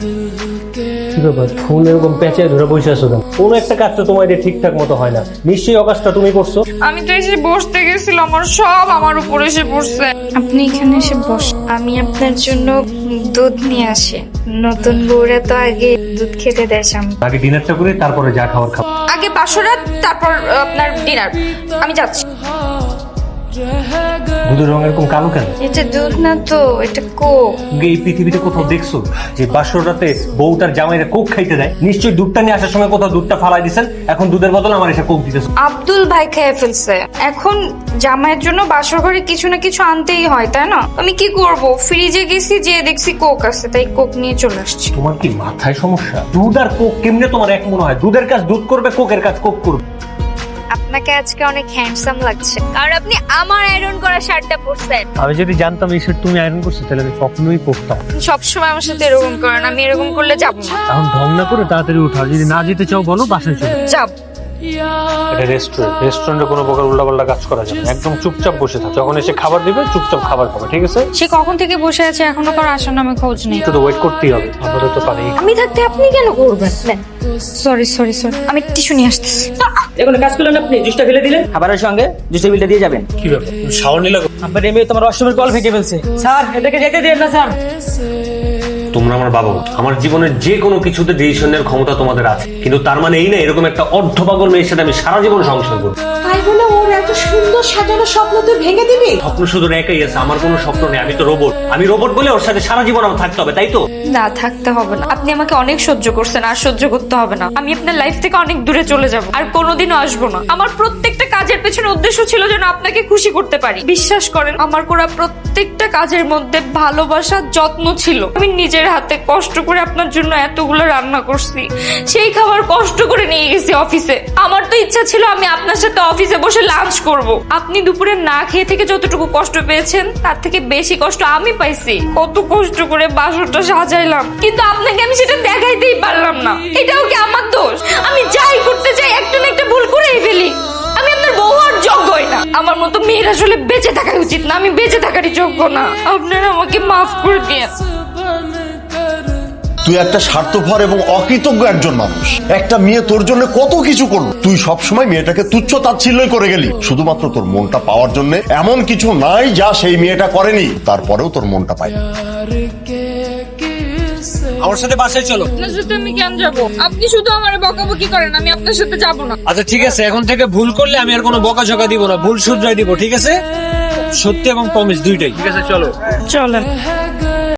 কি ব্যাপার? ফোন এরকম প্যাচে ধরে বসে আছো কেন? কোনো একটা কাজ তো তোমার দিয়ে ঠিকঠাক মতো হয় না। নিশ্চয়ই অকাজটা তুমি করছ। আমি তো এসে বসতে গেছিলাম আমার সব আমার উপর এসে বসছে আপনি এখানে এসে বস আমি আপনার জন্য দুধ নিয়ে আসি। নতুন বউরা তো আগে দুধ খেতে দেয় স্বামী আগে ডিনারটা করে তারপরে যা খাবার খাব আগে বাসরাত তারপর আপনার ডিনার। আমি যাচ্ছি। দুধের রং এরকম কালো কেন? এটা দুধ না তো এটা কোক। এই পৃথিবীতে কোথাও দেখছ যে বাসর রাতে বউটার জামাইরা কোক খাইতে দেয়? নিশ্চয়ই দুধটা নিয়ে আসার সময় কোথাও দুধটা ফালাই দিছেন এখন দুধের বদলে আমার এসে কোক দিতেছো। আব্দুল ভাই খেয়ে ফেলছে। এখন জামাইয়ের জন্য বাসর ঘরে কিছু না কিছু আনতেই হয় তাই না? আমি কি করব? ফ্রিজে গেছি যে দেখছি কোক আছে তাই কোক নিয়ে চলে আসছি। তোমার কি মাথায় সমস্যা? দুধ আর কোক কেমনে তোমার এক মনে হয়? দুধের কাজ দুধ করবে কোকের কাজ কোক করবে। আপনাকে আজকে অনেক হ্যান্ডসাম লাগছে। কারণ আপনি আমার আয়রন করা শার্টটা পরছেন। আমি যদি জানতাম এই শার্ট তুমি আয়রন করছ তাহলে আমি কখনোই করতাম সবসময় আমার সাথে এরকম করেন আমি এরকম করলে যাব না। এখন ঢং না করে তাড়াতাড়ি উঠাও যদি না যেতে চাও বলো বাসায় চলো যাব এটা রেস্টুরেন্ট রেস্টুরেন্টে কোনো প্রকার উল্টাপাল্টা কাজ করা যাবে না। একদম চুপচাপ বসে থাকো। যখন এসে খাবার দিবে চুপচাপ খাবার খাবে ঠিক আছে? সে কখন থেকে বসে আছে এখনও কারও আসার নামে খোঁজ নেই। তো ওয়েট করতেই হবে আপাতত পারি। আমি থাকতে আপনি কেন করবেন? সরি সরি সরি আমি টিস্যু নিয়ে আসতেছি। এখন কাজ করলেন আপনি জুসটা ফেলে দিলেন। খাবারের সঙ্গে জুসের বিলটা দিয়ে যাবেন। কি ব্যাপার? শাওয়ার নিলে আপনার এমনি তোমার অষ্টমের কল ফেঁকে ফেলছে। স্যার এটাকে যেতে দিন না স্যার। তোমরা আমার বাবা মা। আমার জীবনের যে কোনো কিছুতে ডিসিশনের ক্ষমতা তোমাদের আছে। কিন্তু তার মানে এই না এরকম একটা অর্ধপাগল মেয়ের সাথে আমি সারা জীবন সংসার করব। তাই বলে ওর এত সুন্দর সাজানো স্বপ্ন তুই ভেঙে দিবি? স্বপ্ন শুধু একাই আছে। আমার কোনো স্বপ্ন নেই। আমি তো রোবট আমি রোবট বলে ওর সাথে সারা জীবন আমার থাকতে হবে তাই তো? না থাকতে হবে না। আপনি আমাকে অনেক সহ্য করছেন আর সহ্য করতে হবে না। আমি আপনার লাইফ থেকে অনেক দূরে চলে যাব আর কোনোদিনও আসব না। আমার প্রত্যেকটা কাজের পেছনে উদ্দেশ্য ছিল যেন আপনাকে খুশি করতে পারি। বিশ্বাস করেন, আমার করা প্রত্যেকটা কাজের মধ্যে ভালোবাসা যত্ন ছিল। আমি নিজের হাতে কষ্ট করে আপনার জন্য এতগুলো রান্না করছি। সেই খাবার কষ্ট করে নিয়ে গেছি অফিসে। আমার তো ইচ্ছা ছিল আমি আপনার সাথে অফিসে বসে লাঞ্চ করব। আপনি দুপুরে না খেয়ে থেকে যতটুকু কষ্ট পেয়েছেন, তার থেকে বেশি কষ্ট আমি পাইছি। কত কষ্ট করে বাসরটা সাজাইলাম। কিন্তু আপনাকে আমি সেটা দেখাইতেই পারলাম না। এটাও কি আমার দোষ? আমি যাই করতে মতো মেয়ের আসলে বেঁচে থাকা উচিত না, আমি বেঁচে থাকারই যোগ্য না। আপনারা আমাকে মাফ করে দিন তুই একটা স্বার্থপর এবং অকৃতজ্ঞ একজন মানুষ। একটা মেয়ে তোর জন্য কত কিছু করল। তুই সবসময় মেয়েটাকে তুচ্ছ তাচ্ছিল্যই করে গেলি। শুধুমাত্র তোর মনটা পাওয়ার জন্য এমন কিছু নাই যা সেই মেয়েটা করেনি। তারপরেও তোর মনটা পাই আমার সাথে বাসায় চলো। আপনার সাথে আমি কেন যাব? আপনি শুধু আমার বকাবকি করেন আমি আপনার সাথে যাব না। আচ্ছা ঠিক আছে এখন থেকে ভুল করলে আমি আর কোনো বকা ঝকা দিব না ভুল শুধরাই দিব ঠিক আছে? সত্যি এবং প্রমিস দুইটাই। ঠিক আছে চলো। চলেন।